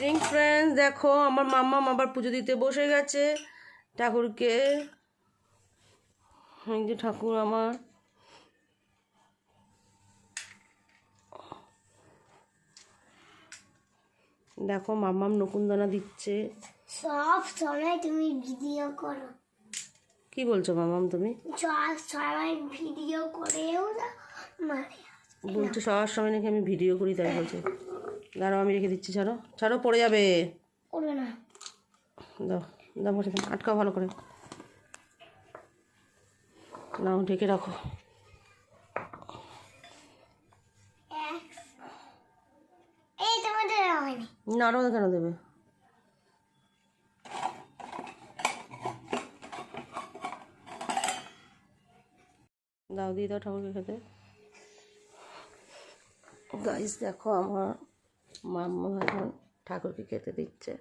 Evening friends দেখো আমার মাম্মাম আবার পুজো দিতে বসে গেছে। ঠাকুরকে এই যে ঠাকুর আমার। দেখো মাম্মাম নকুনদানা দিচ্ছে। সব সময় তুমি ভিডিও করো। কি বলছো মামাম তুমি? সব সময় ভিডিও করেও না মারে বলছো সবার সময় নাকি আমি ভিডিও করি তাই বলছে। দাঁড়াও আমি রেখে দিচ্ছি ছাড়ো। ছাড়ো পড়ে যাবে। না। দাও দাও বসে আটকাও ভালো করে। নাও ঢেকে রাখো। না আরও কেন দেবে? দাও দিয়ে দাও ঠাকুরকে খেতে। গাইস দেখো আমার মাম্মা এখন ঠাকুরকে খেতে দিচ্ছে।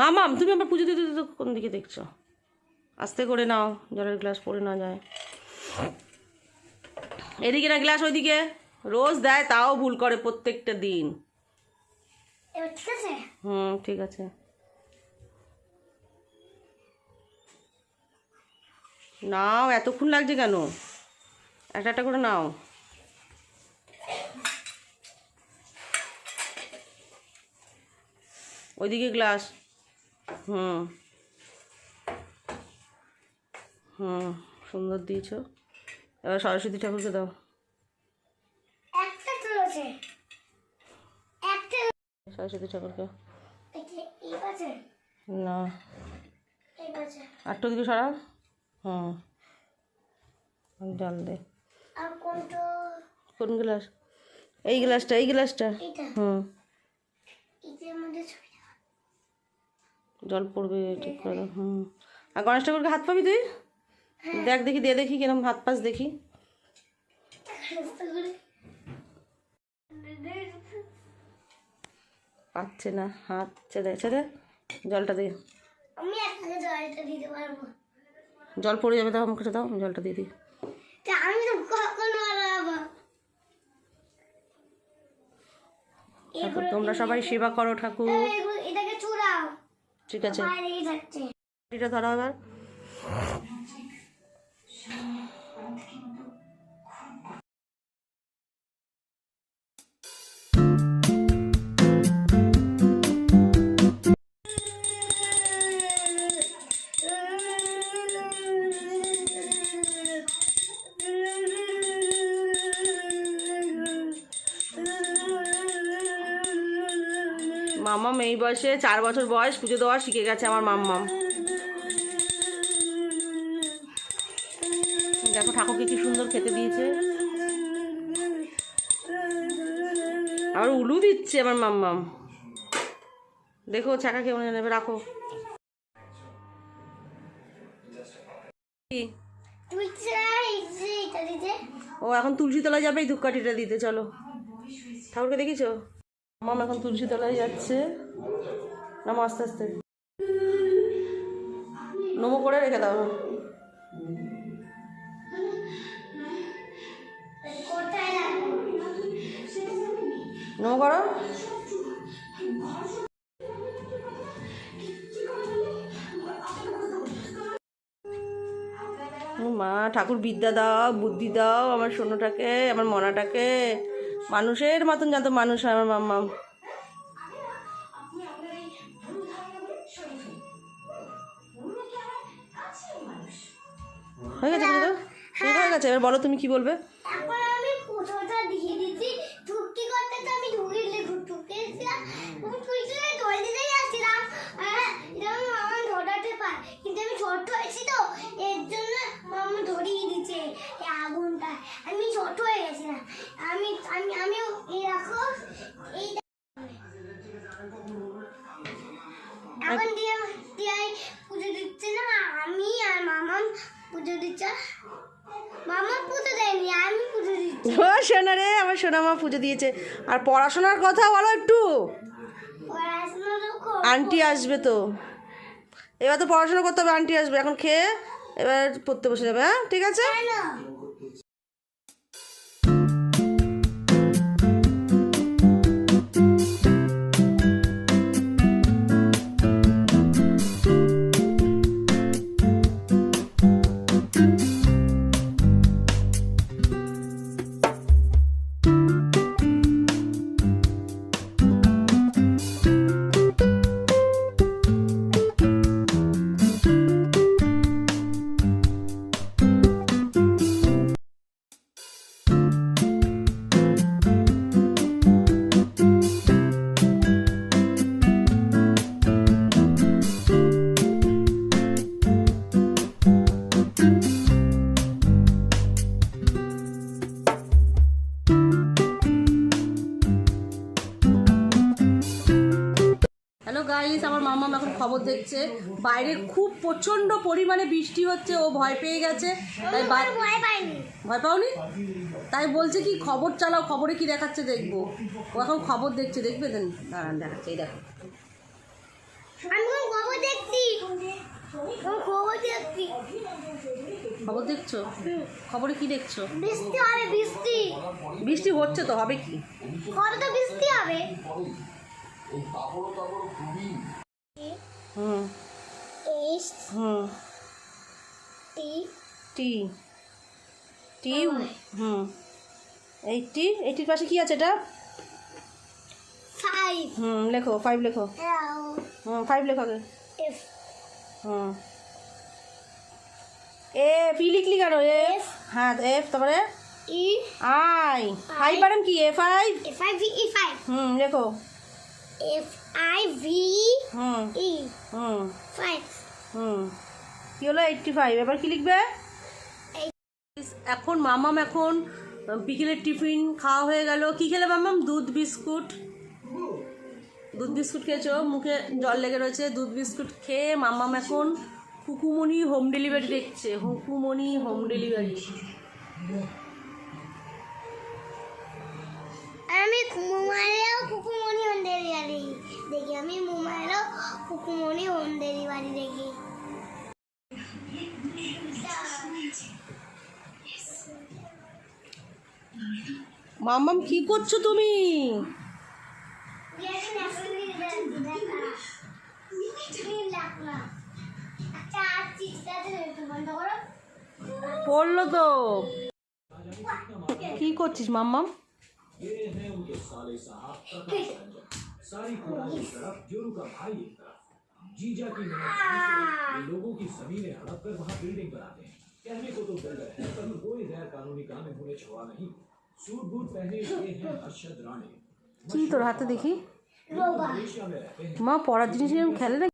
মামাম তুমি আমার পুজো দিতে দিতে কোন দিকে দেখছ? আস্তে করে নাও জলের গ্লাস পড়ে না যায়। এদিকে না গ্লাস ওইদিকে। রোজ দেয় তাও ভুল করে প্রত্যেকটা দিন। হুম ঠিক আছে। নাও এতক্ষণ লাগছে কেন? একটা একটা করে নাও। ওইদিকে গ্লাস হুম। হুম সুন্দর দিয়েছ। এবার সরস্বতী ঠাকুরকে দাও। সরস্বতী ঠাকুরকে। না। আটটা দিকে সরা হুম জল দে। কোন গ্লাস? এই গ্লাসটা এই গ্লাসটা। হুম দাও। জল পড়বে ঠিক করে হুম আর গণেশ ঠাকুরকে হাত পাবি তুই? দেখ দেখি দিয়ে দেখি কিরম হাত পাস দেখি। পাচ্ছে না হাত ছেড়ে ছেড়ে জলটা দিয়ে আমি জলটা দিতে পারব। জল পড়ে যাবে দাও মুখে দাও জলটা দিয়ে দিই। আমি তো কখনো ঠাকুর তোমরা সবাই সেবা করো ঠাকুর। এটাকে চুরাও ঠিক আছে। এটা ধরো এবার। বয়সে চার বছর বয়স পুজো দেওয়া শিখে গেছে আমার মাম্মাম দেখো ঠাকুরকে কি সুন্দর খেতে দিয়েছে। আবার উলু দিচ্ছে আমার মাম্মাম দেখো ছাকা কেমন নেবে রাখো। ও এখন তুলসী তলায় যাবে, এই ধূপকাঠিটা দিতে, চলো। ঠাকুরকে দেখিছো মাম এখন তুলসী তলায় যাচ্ছে। নাম, আস্তে আস্তে। নমো করে রেখে দাও। নমো করো। মা, ঠাকুর বিদ্যা দাও, বুদ্ধি দাও, আমার সোনাটাকে আমার মনাটাকে। মানুষের মতন যত মানুষ আমার মাম্মা হয়ে গেছে পুজো পুজো হয়ে গেছে এবার বলো তুমি কি বলবে? এখন আমি পুজোটা দিয়ে দিচ্ছি। ঢুকটি করতে তো আমি ঢুকিয়ে ঢুকিয়েছিলাম আমি তুইছিলে জল আসছিলাম। আর এরকম মামা ধরাতে পার। কিন্তু আমি ছোট হয়েছি তো এর জন্য মামা ধরিয়ে দিচ্ছে এই আগুনটা আমি ছোট হয়ে গেছি না আমি আমি আমিও এই ও সোনা রে আমার সোনা মা পুজো দিয়েছে। আর পড়াশোনার কথা বলো একটু। আন্টি আসবে তো। এবার তো পড়াশোনা করতে হবে আন্টি আসবে। এখন খেয়ে এবার পড়তে বসে যাবে হ্যাঁ? ঠিক আছে? গাইস এখন খবর দেখছে। বাইরে খুব প্রচণ্ড পরিমাণে বৃষ্টি হচ্ছে ও ভয় পেয়ে গেছে। তাই ভয় পাওনি? তাই বলছে কি খবর চালাও খবরে কি দেখাচ্ছে দেখব। ও এখন খবর দেখছে দেখবে? দেন দাঁড়ান দেখাচ্ছে এই দেখো। খবর দেখছি। খবর দেখছ। খবরে কি দেখছ? বৃষ্টি হবে বৃষ্টি। বৃষ্টি হচ্ছে তো হবে কি? তো বৃষ্টি হবে। হুম। এইচ হুম। টি টি টি। হুম এইটটি এইটির পাশে কি আছে এটা? ফাইভ। হুম লেখো ফাইভ লেখো। হুম ফাইভ লেখো আগে। এফ। হুম। এ পি লিখলি কেন? এফ। হ্যাঁ এফ তারপরে? ই। আই। ফাইভ বারেন কি? F I F I V E five. Hmm লেখো। F I V hmm E hmm five hmm কি হলো? এইটটি ফাইভ এবার কি লিখবে? এখন মামাম এখন বিকেলের টিফিন খাওয়া হয়ে গেল। কি খেলে মামাম? দুধ বিস্কুট। দুধ বিস্কুট খেয়েছো? মুখে জল লেগে রয়েছে। দুধ বিস্কুট খেয়ে মামাম এখন হুকুমনি হোম ডেলিভারি দেখছে। Hukumoni home delivery. মামাম কি করছো তুমি আচ্ছা আর চিজটা একটু বন্ধ করো পড়লো তো কি করছিস মাম্মাম सारी खुदा एक तरफ जोरू का भाई एक तरफ जीजा की मेहनत लोगों की जमीनें हड़प कर वहाँ बिल्डिंग बनाते हैं कहने को तो बिल्डर है पर कोई गैर कानूनी काम इन्होंने छोड़ा नहीं सूट बूट पहने ये हैं अरशद राणे কি তোর হাতে দেখি রোবা मलेशिया में रहते हैं মা পড়ার জিনিস নিয়ে আমি খেলে না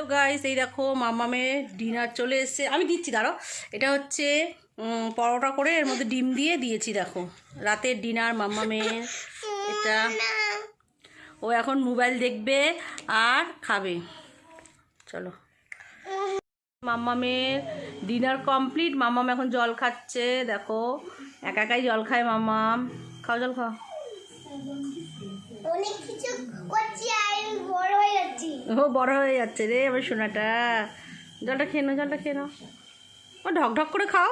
গাইস এই দেখো মামামের ডিনার চলে এসেছে আমি দিচ্ছি দাঁড়ো এটা হচ্ছে উম, পরোটা করে এর মধ্যে ডিম দিয়ে দিয়েছি দেখো রাতের ডিনার মামামের এটা ও এখন মোবাইল দেখবে আর খাবে চলো মাম্মামের ডিনার কমপ্লিট মাম্মাম এখন জল খাচ্ছে দেখো। একা একাই জল খায় মাম্মাম। খাও জল খাও। অনেক কিছু করছি আমি বড় হয়ে যাচ্ছি। ও বড় হয়ে যাচ্ছে রে আমার সোনাটা। জলটা খেয়ে নাও জলটা খেয়ে নাও। ও ঢক ঢক করে খাও।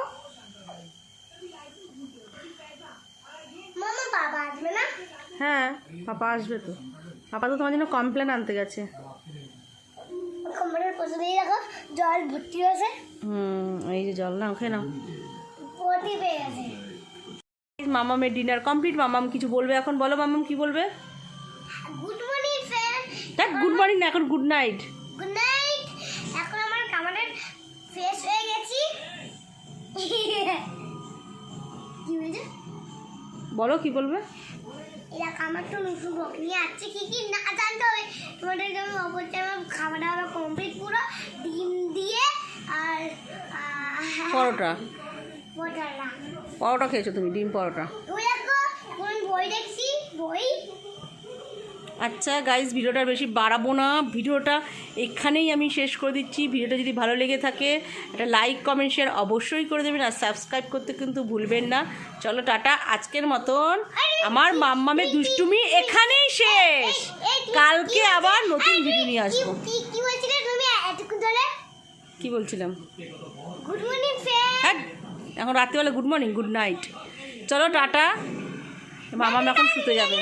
মামা বাবা আসবে না? হ্যাঁ পাপা আসবে তো। পাপা তো তোমার জন্য কমপ্লেন আনতে গেছে। কোমরের দিয়ে দেখো জল ভর্তি হয়েছে হুম এই যে জল নাও খেয়ে নাও। ভর্তি পেয়ে গেছে মামামের ডিনার কমপ্লিট মামাম কিছু বলবে এখন বলো মামাম কি বলবে? গুড মর্নিং ফ্রেন্ড দেখ গুড মর্নিং না এখন গুড নাইট গুড নাইট এখন আমার কামারের ফ্রেশ হয়ে গেছি। কি বলছে বলো কি বলবে? এরা আমার তো নতুন বক নিয়ে আসছে কি কি না জানতে হবে? তোমাদেরকে আমি অবশ্যই আমার খাওয়া দাওয়া কমপ্লিট পুরো ডিম দিয়ে আর পরোটা। পরোটা পরোটা খেয়েছো তুমি ডিম পরোটা। ওই বই দেখছি? বই? আচ্ছা গাইজ ভিডিওটা বেশি বাড়াবো না। ভিডিওটা এখানেই আমি শেষ করে দিচ্ছি। ভিডিওটা যদি ভালো লেগে থাকে, একটা লাইক কমেন্ট শেয়ার অবশ্যই করে দেবেন। আর সাবস্ক্রাইব করতে কিন্তু ভুলবেন না। চলো, টাটা, আজকের মতন। আমার মাম্মামের দুষ্টুমি এখানেই শেষ। কালকে আবার নতুন ভিডিও নিয়ে আসব। কি বলছিলাম? হ্যাঁ এখন রাত্রিবেলা গুড মর্নিং গুড নাইট চলো, টাটা। মামাম এখন শুতে যাবে।